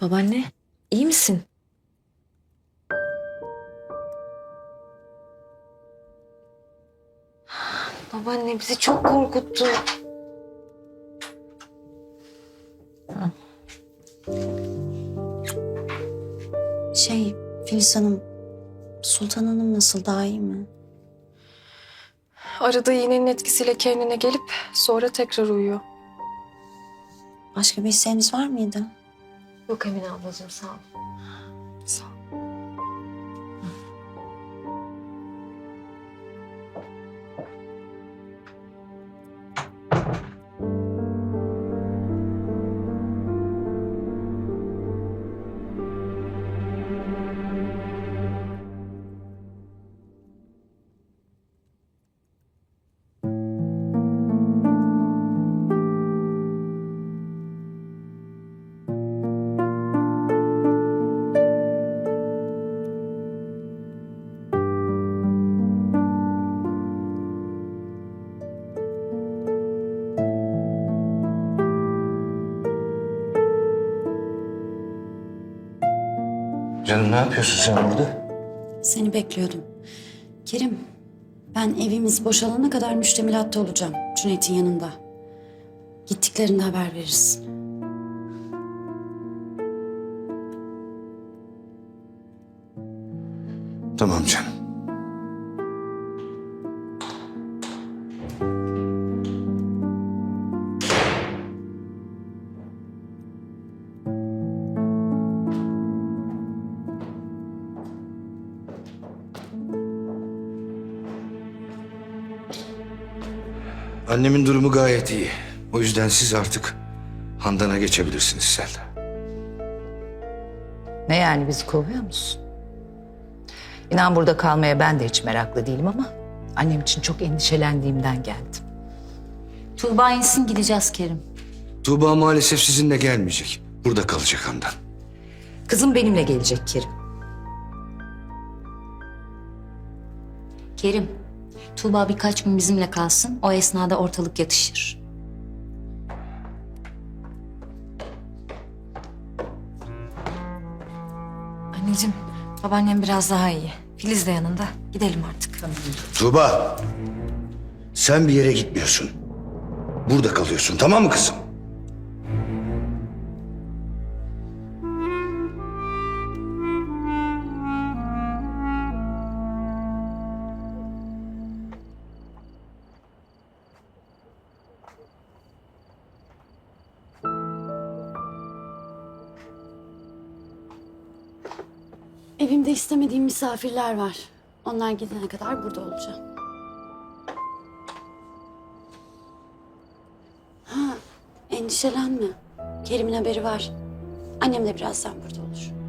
Babaanne, iyi misin? Babaanne bizi çok korkuttu. Şey Filiz Hanım, Sultan Hanım nasıl daha iyi mi? Aradığı iğnenin etkisiyle kendine gelip sonra tekrar uyuyor. Başka bir isteğiniz var mıydı? Yok Emine ablacığım sağ. Canım ne yapıyorsun sen burada? Seni bekliyordum. Kerim, ben evimiz boşalana kadar müştemilatta olacağım. Cüneyt'in yanında. Gittiklerinde haber veririz. Tamam canım. Annemin durumu gayet iyi. O yüzden siz artık Handan'a geçebilirsiniz Selda. Ne yani bizi kovuyor musun? İnan burada kalmaya ben de hiç meraklı değilim ama annem için çok endişelendiğimden geldim. Tuğba insin gideceğiz Kerim. Tuğba maalesef sizinle gelmeyecek. Burada kalacak Handan. Kızım benimle gelecek Kerim. Kerim, Tuğba birkaç gün bizimle kalsın. O esnada ortalık yatışır. Anneciğim, babaannem biraz daha iyi. Filiz de yanında. Gidelim artık. Tuğba, sen bir yere gitmiyorsun. Burada kalıyorsun, tamam mı kızım? Evimde istemediğim misafirler var. Onlar gidene kadar burada olacağım. Ha, endişelenme. Kerim'in haberi var. Annem de birazdan burada olur.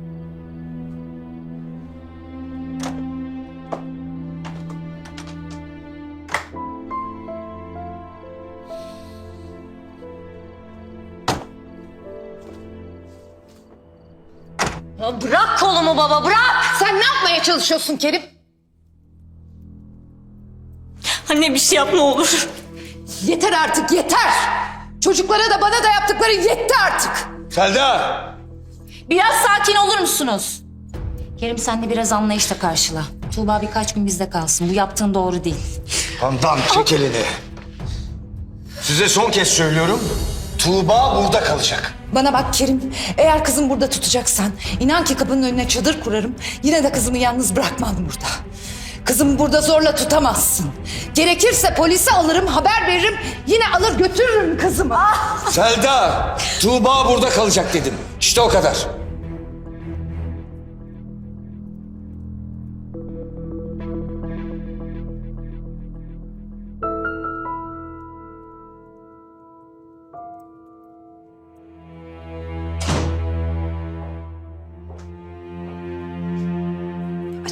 Ya bırak kolumu baba bırak. Sen ne yapmaya çalışıyorsun Kerim? Anne bir şey yap ne olur. Yeter artık yeter. Çocuklara da bana da yaptıkları yetti artık. Selda! Biraz sakin olur musunuz? Kerim sen de biraz anlayışla karşıla. Tuğba birkaç gün bizde kalsın. Bu yaptığın doğru değil. Handan çek elini. Size son kez söylüyorum. Tuğba burada kalacak. Bana bak Kerim, eğer kızım burada tutacaksan inan ki kapının önüne çadır kurarım. Yine de kızımı yalnız bırakmam burada. Kızımı burada zorla tutamazsın. Gerekirse polise alırım, haber veririm. Yine alır götürürüm kızımı. Selda! Tuğba burada kalacak dedim. İşte o kadar.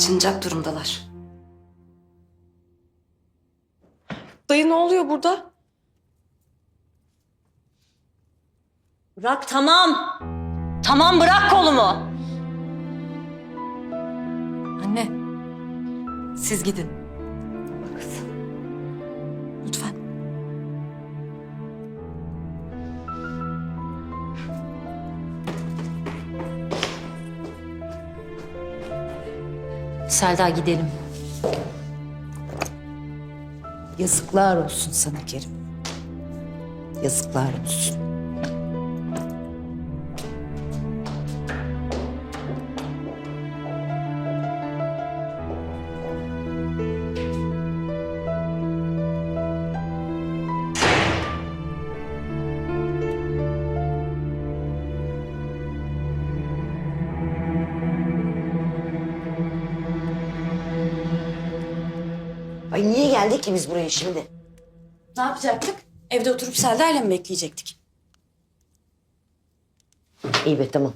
Açılacak durumdalar. Dayı ne oluyor burada? Bırak tamam. Tamam bırak kolumu. Anne, siz gidin. Selda gidelim. Yazıklar olsun sana Kerim. Yazıklar olsun. Ay niye geldik ki biz buraya şimdi? Ne yapacaktık? Evde oturup Selda ile mi bekleyecektik? İyi be tamam.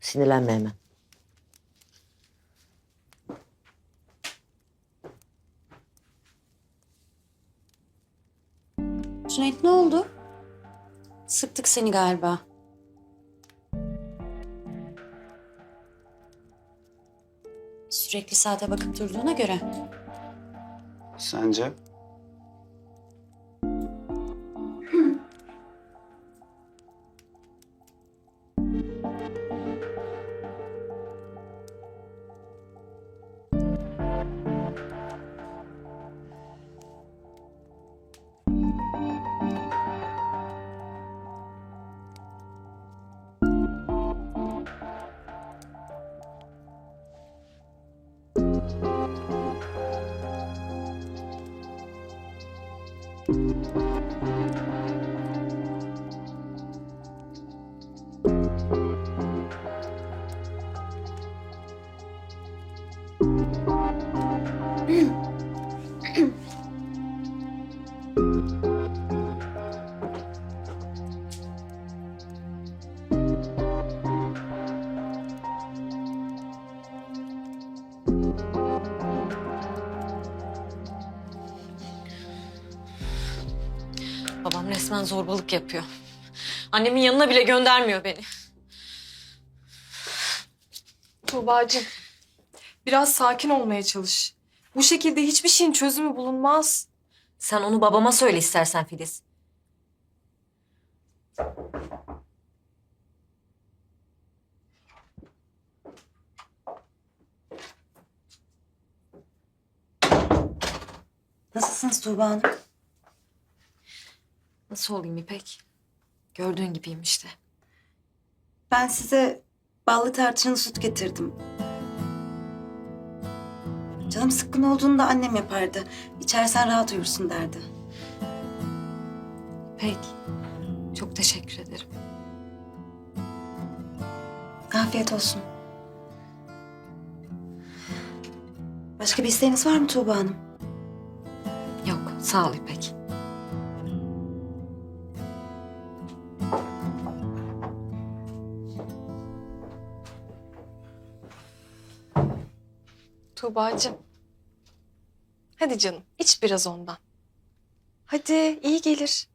Sinirlenme hemen. Cüneyt ne oldu? Sıktık seni galiba. Sürekli saate bakıp durduğuna göre. Sence? Resmen zorbalık yapıyor. Annemin yanına bile göndermiyor beni. Tuğba'cığım biraz sakin olmaya çalış. Bu şekilde hiçbir şeyin çözümü bulunmaz. Sen onu babama söyle istersen Filiz. Nasılsınız Tuğba Hanım? Nasıl olayım İpek? Gördüğün gibiyim işte. Ben size ballı tarçınlı süt getirdim. Canım sıkkın olduğunda annem yapardı. İçersen rahat uyursun derdi. İpek, çok teşekkür ederim. Afiyet olsun. Başka bir isteğiniz var mı Tuğba Hanım? Yok, sağ ol İpek. Tuğba'cığım. Hadi canım iç biraz ondan. Hadi iyi gelir.